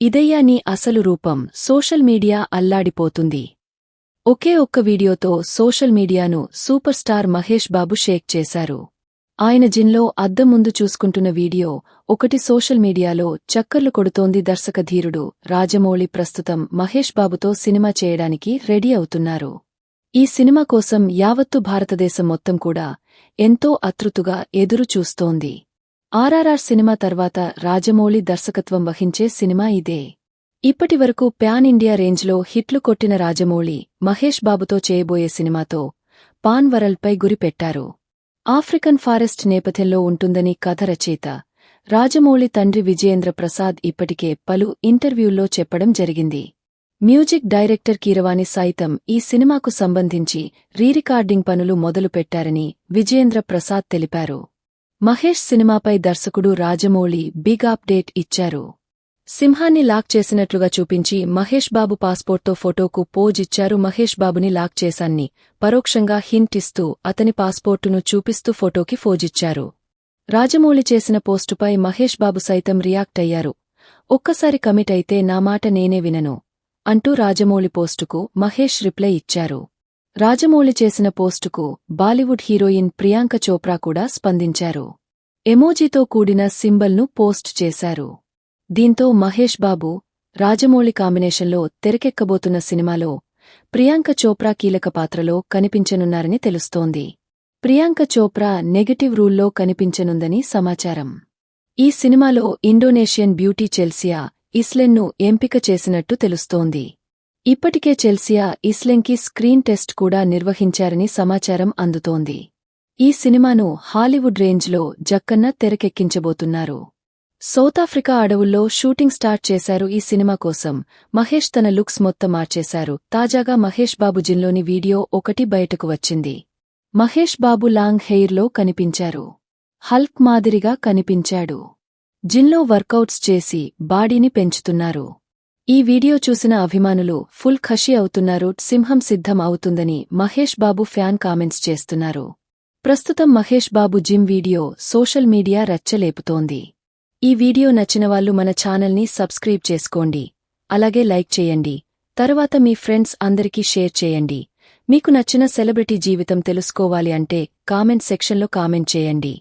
ఇదయ్యా నీ అసలు రూపం సోషల్ మీడియా అల్లాడిపోతుంది. ఒకే ఒక్క వీడియోతో సోషల్ మీడియాను super star Mahesh Babu shake చేశారు. ఆయన జిన్లో అద్దం ముందు చూసుకుంటున్న వీడియో ఒకటి సోషల్ మీడియాలో చక్కర్లు కొడుతోంది దర్శకధీరుడు రాజమౌళి ప్రస్తుతం మహేష్ బాబుతో సినిమా చేయడానికి రెడీ అవుతున్నారు. ఈ సినిమా కోసం యావత్తు భారతదేశం మొత్తం కూడా ఎంతో అతృతుగా ఎదురు చూస్తోంది ఆర్ఆర్ఆర్ సినిమా తర్వాత రాజమౌళి దర్శకత్వం వహించే సినిమా ఇదే. ఇప్పటివరకు ప్యాన్ ఇండియా రేంజ్లో హిట్లు కొట్టిన రాజమౌళి మహేష్ బాబుతో చేయబోయే సినిమాతో పాన్ వరల్పై గురిపెట్టారు ఆఫ్రికన్ ఫారెస్ట్ నేపథ్యంలో ఉంటుందని కథ రచయిత రాజమౌళి తండ్రి విజయేంద్ర ప్రసాద్ ఇప్పటికే పలు ఇంటర్వ్యూల్లో చెప్పడం జరిగింది. మ్యూజిక్ డైరెక్టర్ కీరవాణి సైతం ఈ సినిమాకు సంబంధించి రీరికార్డింగ్ పనులు మొదలుపెట్టారని విజయేంద్ర ప్రసాద్ తెలిపారు. మహేష్ సినిమాపై దర్శకుడు రాజమౌళి బిగ్ అప్డేట్ ఇచ్చారు. సింహాన్ని లాక్ చేసినట్లుగా చూపించి మహేష్ బాబు పాస్పోర్ట్తో ఫోటోకు పోజ్ ఇచ్చారు. మహేష్ బాబుని లాక్ చేశాన్ని పరోక్షంగా హింట్ ఇస్తూ అతని పాస్పోర్టును చూపిస్తూ ఫోటోకి ఫోజిచ్చారు రాజమౌళి చేసిన పోస్టుపై మహేష్ బాబు సైతం రియాక్ట్ అయ్యారు. ఒక్కసారి కమిట్ అయితే నా మాట నేనే వినను అంటూ రాజమౌళి పోస్టుకు మహేష్ రిప్లై ఇచ్చారు. రాజమౌళి చేసిన పోస్టుకు బాలీవుడ్ హీరోయిన్ ప్రియాంక చోప్రా కూడా స్పందించారు. ఎమోజీతో కూడిన సింబల్ను పోస్ట్ చేశారు. దీంతో మహేష్ బాబు రాజమౌళి కాంబినేషన్లో తెరకెక్కబోతున్న సినిమాలో ప్రియాంక చోప్రా కీలక పాత్రలో కనిపించనున్నారని తెలుస్తోంది. ప్రియాంక చోప్రా నెగటివ్ రూల్లో కనిపించనుందని సమాచారం. ఈ సినిమాలో ఇండోనేషియన్ బ్యూటీ చెల్సియా ఇస్లెన్ను ఎంపిక చేసినట్టు తెలుస్తోంది. ఇప్పటికే చెల్సియా ఇస్లెంకి స్క్రీన్ టెస్ట్ కూడా నిర్వహించారని సమాచారం అందుతోంది. ఈ సినిమాను హాలీవుడ్ రేంజ్లో జక్కన్న తెరకెక్కించబోతున్నారు. సౌతాఫ్రికా అడవుల్లో షూటింగ్ స్టార్ట్ చేశారు ఈ సినిమా కోసం. మహేష్ తన లుక్స్ మొత్తం మార్చేశారు. తాజాగా మహేష్ బాబు జిన్లోని వీడియో ఒకటి బయటకు వచ్చింది. మహేష్ బాబు లాంగ్ హెయిర్లో కనిపించారు. హల్క్ మాదిరిగా కనిపించాడు. జిన్లో వర్కౌట్స్ చేసి బాడీని పెంచుతున్నారు. ఈ వీడియో చూసిన అభిమానులు ఫుల్ ఖషి అవుతున్నారు సింహం సిద్ధం అవుతుందని మహేష్ బాబు ఫ్యాన్ కామెంట్స్ చేస్తున్నారు. ప్రస్తుతం Mahesh Babu gym video social media రచ్చలేపుతోంది. ఈ వీడియో నచ్చినవాళ్ళు మన ఛానల్ని సబ్స్క్రైబ్ చేసుకోండి. అలాగే లైక్ చేయండి. తరువాత మీ ఫ్రెండ్స్ అందరికీ షేర్ చేయండి. మీకు నచ్చిన సెలబ్రిటీ జీవితం తెలుసుకోవాలి అంటే కామెంట్ సెక్షన్లో కామెంట్ చేయండి.